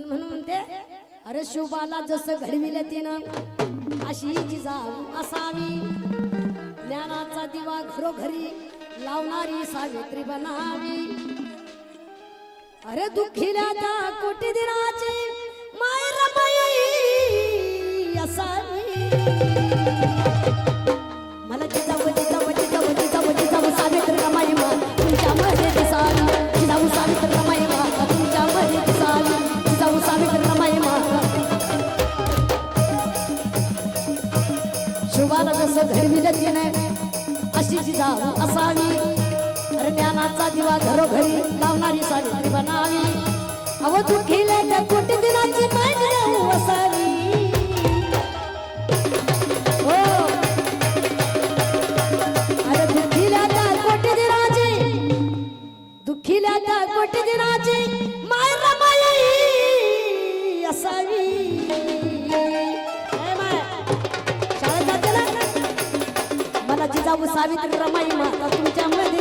आणि म्हणून म्हणते अरे शिवबाला जसं घडविलं तिनं अशी जिजाऊ असावी. ज्ञानाचा दिवा घरोघरी लावणारी सावित्री बनावी. अरे दुःखीला कोटी दिनाची माय रमाई असावी. शुभाला जसं घडविलं तिने अशी जिजाऊ असावी अरे ज्ञानाचा दिवा घरोघरी लावणारी सावित्री बनावी. अव तू केल्या त्या कोटी दिनाची माय असावी. सावित्री रमाई माता तुमच्यामध्ये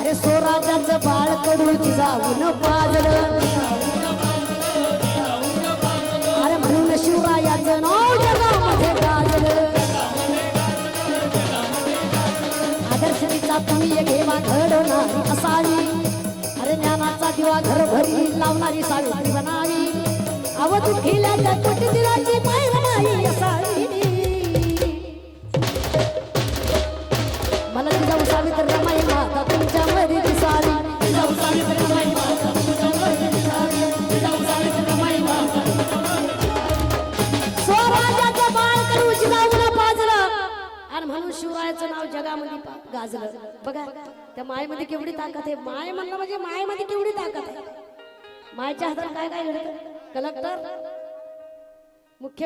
अरे स्वराजाचं बाळ कडू जिजाऊन पाजलं. तिचा तुम्ही घेवा घडवणारी असावी. अरे ज्ञानाचा दिवा घरोघरी लावणारी सावित्री बनावी. अव तू केल्या त्या कोटी दिलाची माई असावी. आणि म्हणून शिवरायाचं नाव जगामध्ये गाजलं. बघा त्या मायेमध्ये केवढी ताकद आहे. माय म्हणलं म्हणजे मायेमध्ये केवढी ताकद आहे. मायच्या हातात काय काय घडत? कलेक्टर मुख्य